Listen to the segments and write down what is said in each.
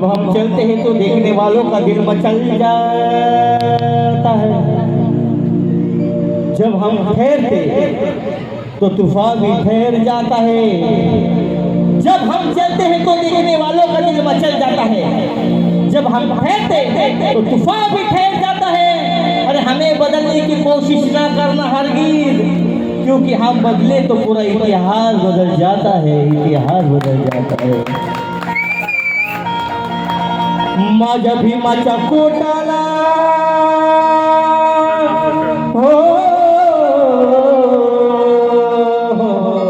जब हम चलते हैं तो देखने वालों का दिल मचल जाता है। जब हम ठहरते तो तूफ़ान भी ठहर जाता है। जब हम चलते हैं तो देखने वालों का दिल मचल जाता है। जब हम ठहरते तो तूफ़ान भी ठहर जाता है। अरे हमें बदलने की कोशिश ना करना हर हरगिज, क्योंकि हम बदले तो पूरा इतिहास बदल जाता है, इतिहास बदल जाता है। माझ्या भीमाच्या कोटाला. हो, हो, हो, हो.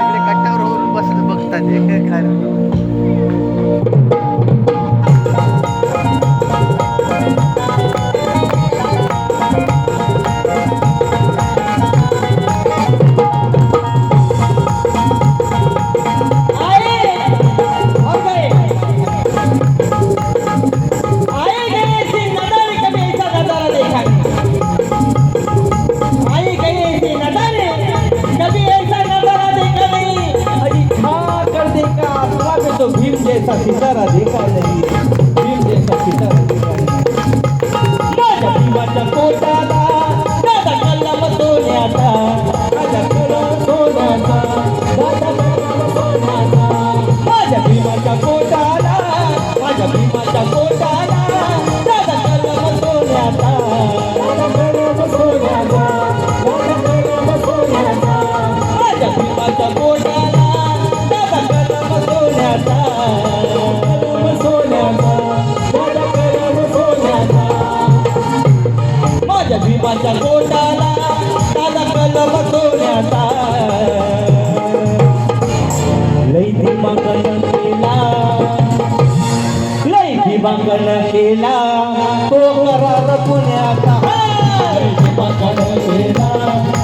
इकडे कट्ट्यावर होऊन बघतात जैसा सितारा देखा नहीं भीम जैसा सितारा देखा नहीं माझ्या भीमाच्या पोटाला दादा कलम सोन्याचा माझ्या कलम सोन्याचा दादा कलम सोन्याचा माझ्या भीमाच्या पोटाला माझ्या भीमाच्या माझ्या भीमाच्या कोटाला दादा कलम सोन्याचा लई दिमागन केला लई दिमागन केला तो करार पुण्याचा. लई दिमागन केला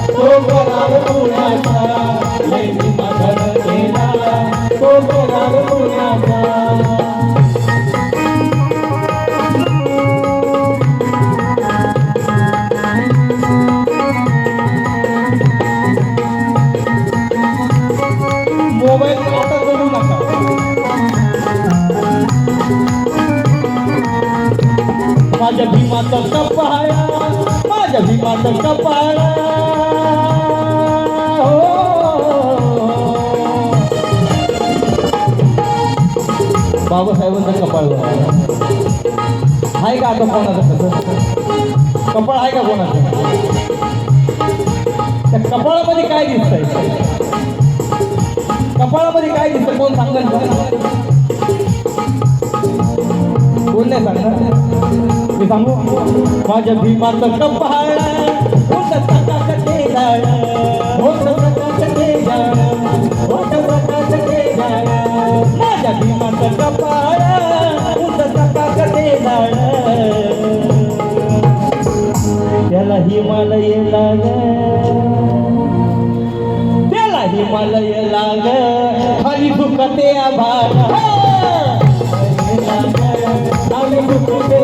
तो करार पुण्याचा. माझ्या कपाळा हो. कपाळ आहे का आता कोणाचं कपाळ आहे का कोणाचं? त्या कपाळामध्ये काय दिसतंय? कपाळामध्ये काय दिसतं कोण सांगेल? कोण नाही सांगणार? मी सांगू माझ्या भीमाचं कपाळ माझ्या भीमाचं कपाळ त्याला हिमालय लाग. त्याला हिमालय लाग. खाली दुखते आभार खाली हो!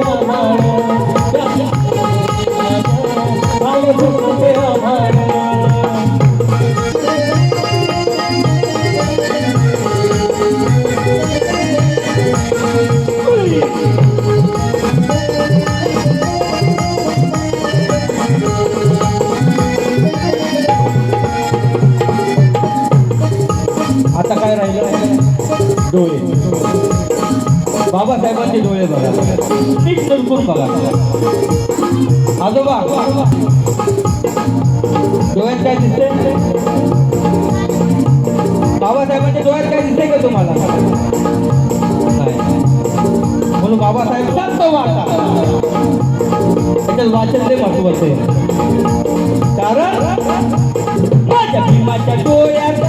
डोळे. बाबासाहेबांचे डोळे बघा. नीट चमकून बघा. आजोबा. डोळ्यात काय दिसते बाबासाहेबांच्या डोळ्यात काय दिसते का तुम्हाला? म्हणून बाबासाहेब शांत वाचा त्याच्यात वाचन ते महत्वाचं आहे. कारण माझ्या भीमाच्या डोळ्यात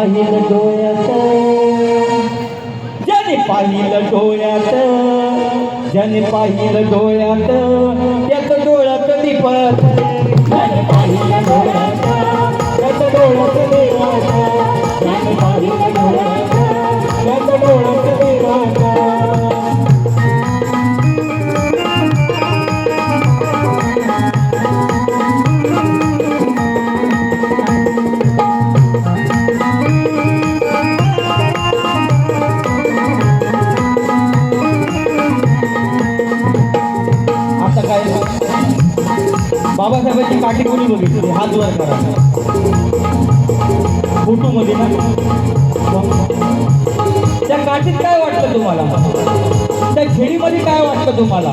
पाहिलं डोळ्यात. ज्याने पाहिलं डोळ्यात ज्याने पाहिलं डोळ्यात त्याच डोळ्यात दीपत मन पाहिलं डोळ्यात त्याचं डोळ्यात देवाचं त्या काय वाटतं तुम्हाला? त्या छडीमध्ये काय वाटतं तुम्हाला?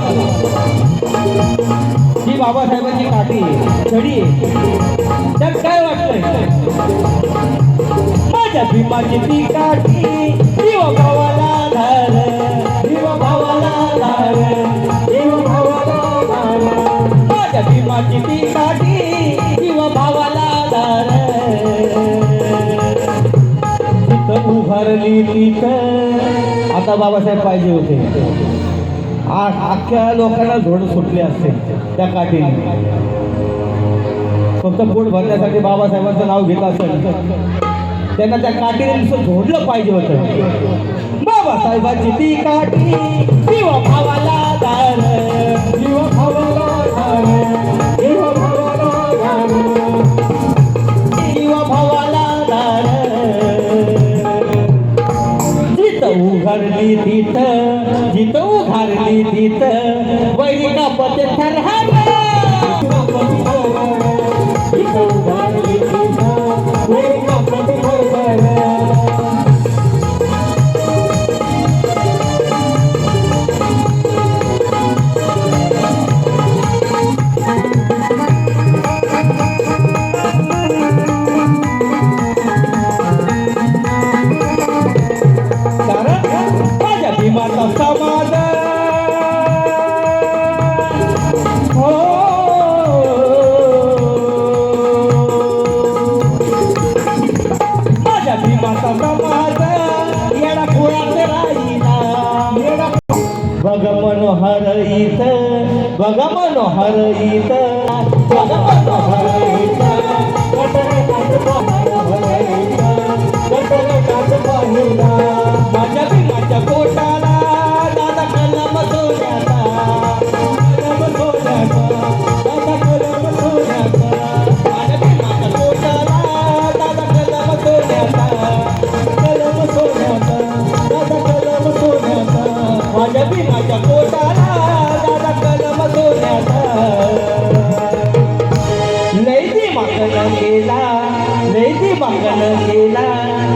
ही बाबासाहेबांची काठी छडी त्यात काय वाटतंय? माझ्या भीमाची ती काठी जीव भावाला धार जीव भावाला धार जीव भावाला धार. माझ्या भीमाची बाबासाहेब पाहिजे होते. अख्ख्या लोकांना झोड सुटले असते त्या काठीने फक्त पोट भरण्यासाठी बाबासाहेबांचं नाव घेत असेल. त्यांना त्या काठीने झोडलं पाहिजे होतं. बाबासाहेबांची ती काठी भावाला. محبت فرحت बघ kailan